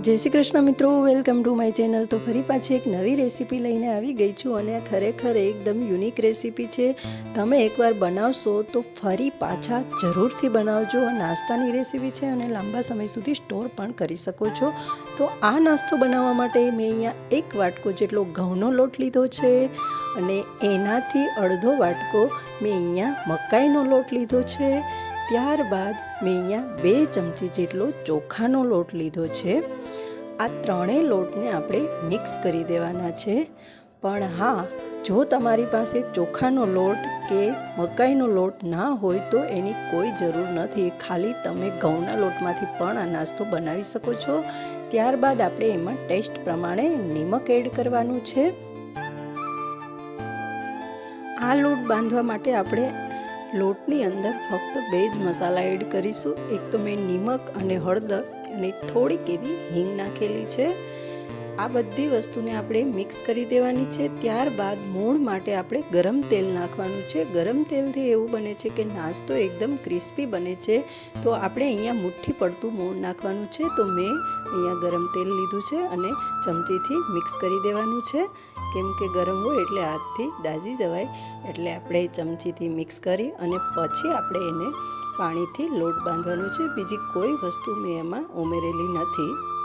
જય શ્રી કૃષ્ણ મિત્રો, welcome to my channel. તો ફરી પાછી એક નવી રેસીપી લઈને આવી ગઈ છું અને આ ખરેખર એકદમ યુનિક રેસીપી છે. તમે એકવાર બનાવશો તો ફરી પાછા જરૂરથી બનાવજો. નાસ્તાની રેસીપી છે અને લાંબા સમય સુધી સ્ટોર પણ કરી શકો છો. તો આ નાસ્તો બનાવવા માટે મેં અહીંયા એક વાટકો જેટલો ઘઉંનો લોટ લીધો છે અને એનાથી અડધો વાટકો મેં અહીંયા મકાઈનો લોટ લીધો છે. ત્યારબાદ મેં અહીંયા બે ચમચી જેટલો ચોખાનો લોટ લીધો છે. આ ત્રણેય લોટને આપણે મિક્સ કરી દેવાના છે. પણ હા, જો તમારી પાસે ચોખાનો લોટ કે મકાઈનો લોટ ના હોય તો એની કોઈ જરૂર નથી. ખાલી તમે ઘઉંના લોટમાંથી પણ આ નાસ્તો બનાવી શકો છો. ત્યારબાદ આપણે એમાં ટેસ્ટ પ્રમાણે નિમક એડ કરવાનું છે. આ લોટ બાંધવા માટે આપણે લોટની અંદર ફક્ત બે જ મસાલા એડ કરીશું. એક તો મેં નિમક અને હળદર અને થોડીક એવી હિંગ નાખેલી છે. આ બધી વસ્તુને આપણે મિક્સ કરી દેવાની છે. ત્યારબાદ મૂળ માટે આપણે ગરમ તેલ નાખવાનું છે. ગરમ તેલથી એવું બને છે કે નાસ્તો એકદમ ક્રિસ્પી બને છે. તો આપણે અહીંયા મુઠ્ઠી પડતું મૂળ નાખવાનું છે. તો મેં અહીંયા ગરમ તેલ લીધું છે અને ચમચીથી મિક્સ કરી દેવાનું છે. કેમ કે ગરમ હોય એટલે હાથથી દાઝી જવાય. એટલે આપણે ચમચીથી મિક્સ કરી અને પછી આપણે એને પાણીથી લોટ બાંધવાનો છે. બીજી કોઈ વસ્તુ મેં એમાં ઉમેરેલી નથી.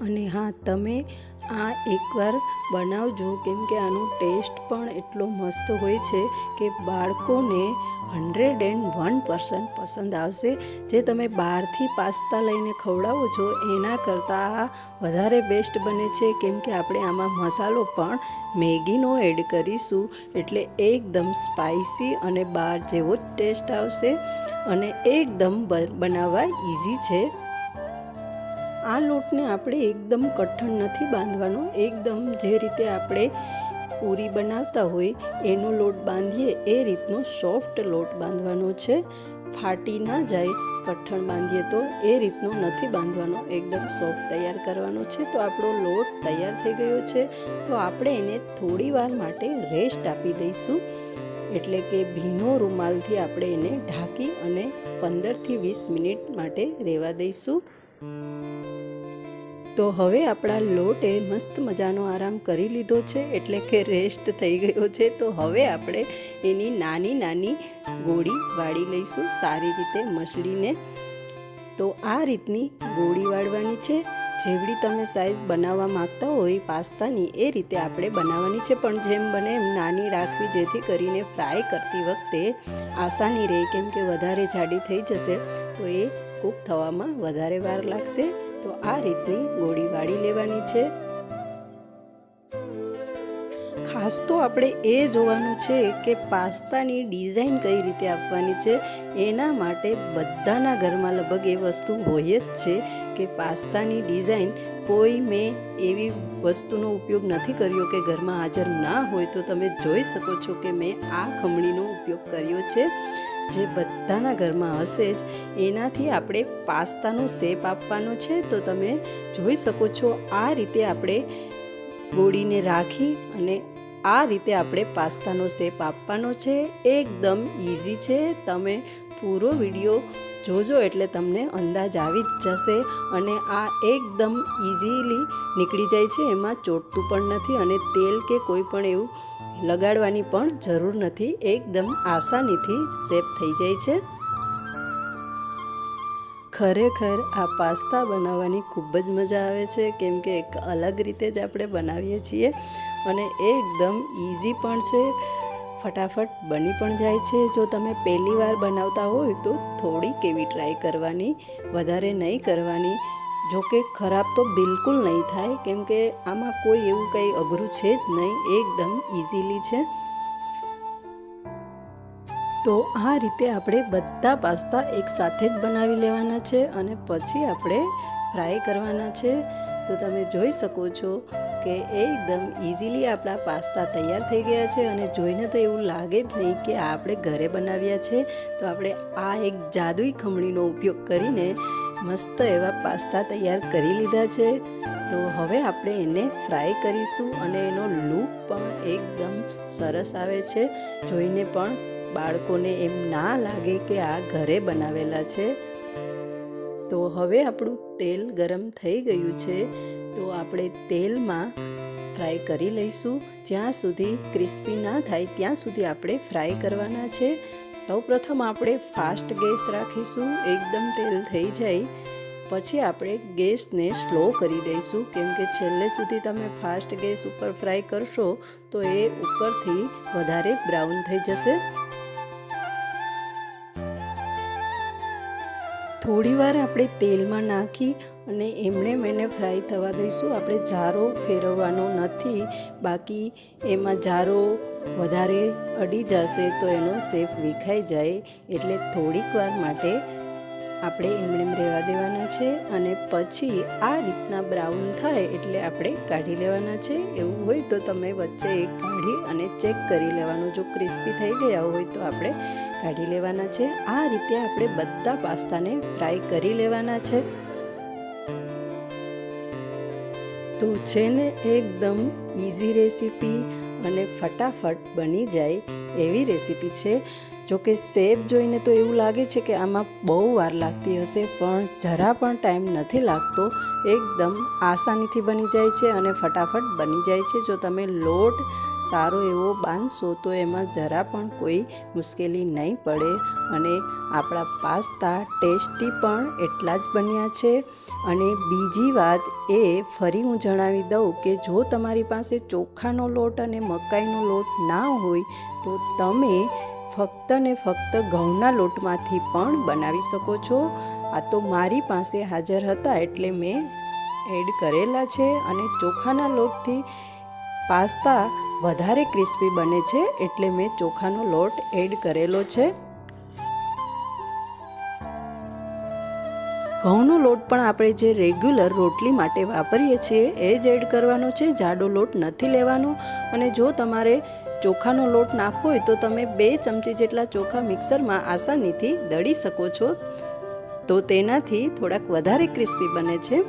અને હા, તમે આ એકવાર બનાવજો. કેમ કે આનો ટેસ્ટ પણ એટલો મસ્ત હોય છે કે બાળકોને હંડ્રેડ એન્ડ વન પર્સન્ટ પસંદ આવશે. જે તમે બહારથી પાસ્તા લઈને ખવડાવો છો, એના કરતાં આ વધારે બેસ્ટ બને છે. કેમ કે આપણે આમાં મસાલો પણ મેગીનો એડ કરીશું. એટલે એકદમ સ્પાઇસી અને બહાર જેવો જ ટેસ્ટ આવશે. અને એકદમ બનાવવા ઇઝી છે. આ લોટને આપણે એકદમ કઠણ નથી બાંધવાનો. એકદમ જે રીતે આપણે પૂરી બનાવતા હોય, એનો લોટ બાંધીએ, એ રીતનો સોફ્ટ લોટ બાંધવાનો છે. ફાટી ના જાય, કઠણ બાંધીએ તો એ રીતનો નથી બાંધવાનો. એકદમ સોફ્ટ તૈયાર કરવાનો છે. તો આપણો લોટ તૈયાર થઈ ગયો છે. તો આપણે એને થોડી વાર માટે રેસ્ટ આપી દઈશું. એટલે કે ભીનો રૂમાલથી આપણે એને ઢાંકી અને પંદરથી વીસ મિનિટ માટે રહેવા દઈશું. તો હવે આપણા લોટે મસ્ત મજાનો આરામ કરી લીધો છે, એટલે કે રેસ્ટ થઈ ગયો છે. તો હવે આપણે એની નાની નાની ગોળી વાળી લઈશું, સારી રીતે મસળીને. તો આ રીતની ગોળી વાળવાની છે. જેવડી તમે સાઇઝ બનાવવા માંગતા હોય પાસ્તાની એ રીતે આપણે બનાવવાની છે. પણ જેમ બને એમ નાની રાખવી, જેથી કરીને ફ્રાય કરતી વખતે આસાની રહે. કેમ કે વધારે જાડી થઈ જશે, તો એ કૂક થવામાં વધારે વાર લાગશે. તો આ રીતની ગોળી વાળી લેવાની છે. ખાસ તો આપણે એ જોવાનું છે કે પાસ્તાની ડિઝાઇન કઈ રીતે આપવાની છે. એના માટે બધાના ઘરમાં લગભગ એ વસ્તુ હોય જ છે કે પાસ્તાની ડિઝાઇન કોઈ મેં એવી વસ્તુનો ઉપયોગ નથી કર્યો કે ઘરમાં હાજર ના હોય તો તમે જોઈ શકો છો કે મેં આ ખમણીનો ઉપયોગ કર્યો છે. જે બધાના ઘરમાં હશે જ, એનાથી આપણે પાસ્તાનો શેપ આપવાનો છે. તો તમે જોઈ શકો છો, આ રીતે આપણે ગોળીને રાખી અને આ રીતે આપણે પાસ્તાનો શેપ આપવાનો છે. એકદમ ઇઝી છે. તમે પૂરો વીડિયો જોજો એટલે તમને અંદાજ આવી જ જશે અને આ એકદમ ઇઝીલી નીકળી જાય છે, એમાં ચોટતું પણ નથી અને તેલ કે કોઈ પણ એવું લગાડવાની પણ જરૂર નથી, એકદમ આસાનીથી સેફ થઈ જાય છે. ખરેખર આ પાસ્તા બનાવવાની ખૂબ જ મજા આવે છે, કેમ કે એક અલગ રીતે જ આપણે બનાવીએ છીએ અને એકદમ ઇઝી પણ છે. ફટાફટ બની પણ જાય છે. જો તમે પહેલી વાર બનાવતા હોય તો થોડી કેવી ટ્રાય કરવાની, વધારે નહીં કરવાની. જો કે ખરાબ તો બિલકુલ નહીં થાય, કેમ કે આમાં કોઈ એવું કંઈ અઘરું છે જ નહીં, એકદમ ઇઝીલી છે. તો આ રીતે આપણે બધા પાસ્તા એકસાથે જ બનાવી લેવાના છે અને પછી આપણે ફ્રાય કરવાના છે. તો તમે જોઈ શકો છો કે એકદમ ઇઝીલી આપણા પાસ્તા તૈયાર થઈ ગયા છે અને જોઈને તો એવું લાગે જ નહીં કે આપણે ઘરે બનાવ્યા છે. તો આપણે આ એક જાદુઈ ખમણીનો ઉપયોગ કરીને મસ્ત એવા પાસ્તા તૈયાર કરી લીધા છે. તો હવે આપણે એને ફ્રાય કરીશું અને એનો લૂપ પણ એકદમ સરસ આવે છે. જોઈને પણ બાળકોને એમ ના લાગે કે આ ઘરે બનાવેલા છે. તો હવે આપણું તેલ ગરમ થઈ ગયું છે. તો આપણે તેલમાં ફ્રાય કરી લઈશું. જ્યાં સુધી ક્રિસ્પી ના થાય ત્યાં સુધી આપણે ફ્રાય કરવાના છે. સૌપ્રથમ આપણે ફાસ્ટ ગેસ રાખીશું. એકદમ તેલ થઈ જાય. પછી આપણે ગેસને સ્લો કરી દઈશું. કેમ કે છેલ્લે સુધી તમે ફાસ્ટ ગેસ ઉપર ફ્રાય કરશો તો એ ઉપરથી વધારે બ્રાઉન થઈ જશે. થોડીવાર આપણે તેલમાં નાખી અને એમણે મેને ફ્રાય થવા દઈશું. આપણે જારો ફેરવવાનો નથી. બાકી એમાં જારો વધારે અડી જશે તો એનો શેપ વિખાઈ જાય એટલે થોડીક વાર માટે આપણે એમણે રહેવા દેવાના છે અને પછી આ રીતના બ્રાઉન થાય એટલે આપણે કાઢી લેવાના છે. એવું હોય તો તમે વચ્ચે એક કાઢી અને ચેક કરી લેવાનું. જો ક્રિસ્પી થઈ ગયા હોય તો આપણે કાઢી લેવાના છે. આ રીતે આપણે બધા પાસ્તાને ફ્રાય કરી લેવાના છે. તો છે ને એકદમ ઇઝી રેસીપી અને ફટાફટ બની જાય એવી રેસીપી છે. જોકે સેબ જોઈને તો એવું લાગે છે કે આમાં બહુ વાર લાગતી હશે, પણ જરા પણ ટાઈમ નથી લાગતો. એકદમ આસાનીથી બની જાય છે અને ફટાફટ બની જાય છે. જો તમે લોટ સારો એવો બાંધશો તો એમાં જરા પણ કોઈ મુશ્કેલી નહીં પડે અને આપણા પાસ્તા ટેસ્ટી પણ એટલા જ બન્યા છે. અને બીજી વાત એ, ફરી હું જણાવી દઉં કે જો તમારી પાસે ચોખાનો લોટ અને મકાઈનો લોટ ના હોય, તો તમે ફક્ત ને ફક્ત ઘઉંના લોટમાંથી પણ બનાવી શકો છો. આ તો મારી પાસે હાજર હતા એટલે મેં એડ કરેલા છે અને ચોખાના લોટથી પાસ્તા વધારે ક્રિસ્પી બને છે એટલે મેં ચોખાનો લોટ એડ કરેલો છે. ઘઉંનો લોટ પણ આપણે જે રેગ્યુલર રોટલી માટે વાપરીએ છીએ એ જ એડ કરવાનો છે, જાડો લોટ નથી લેવાનો. અને જો તમારે ચોખાનો લોટ નાખવો હોય તો તમે બે ચમચી જેટલા ચોખા મિક્સરમાં આસાનીથી દળી શકો છો. તો તેનાથી થોડાક વધારે ક્રિસ્પી બને છે.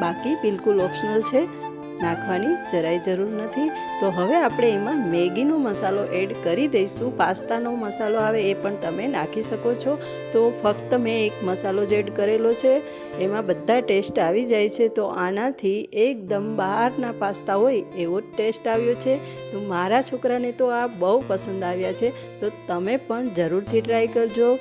બાકી બિલકુલ ઓપ્શનલ છે. નાખવાની જરાય જરૂર નથી. તો હવે આપણે એમાં મેગીનો મસાલો એડ કરી દઈશું. પાસ્તાનો મસાલો આવે એ પણ તમે નાખી શકો છો. તો ફક્ત મેં એક મસાલો જ એડ કરેલો છે. એમાં બધા ટેસ્ટ આવી જાય છે. તો આનાથી એકદમ બહારના પાસ્તા હોય એવો ટેસ્ટ આવ્યો છે. તો મારા છોકરાને તો આ બહુ પસંદ આવ્યા છે. તો તમે પણ જરૂરથી ટ્રાય કરજો.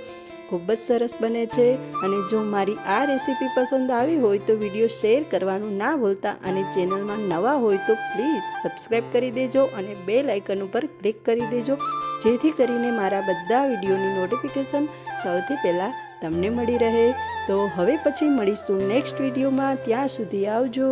ખૂબ જ સરસ બને છે અને જો મારી આ રેસીપી પસંદ આવી હોય તો વીડિયો શેર કરવાનું ના ભૂલતા અને ચેનલમાં નવા હોય તો પ્લીઝ સબસ્ક્રાઈબ કરી દેજો અને બે લાઇકન ઉપર ક્લિક કરી દેજો. જેથી કરીને મારા બધા વિડીયોની નોટિફિકેશન સૌથી પહેલાં તમને મળી રહે. તો હવે પછી મળીશું નેક્સ્ટ વિડીયોમાં. ત્યાં સુધી આવજો.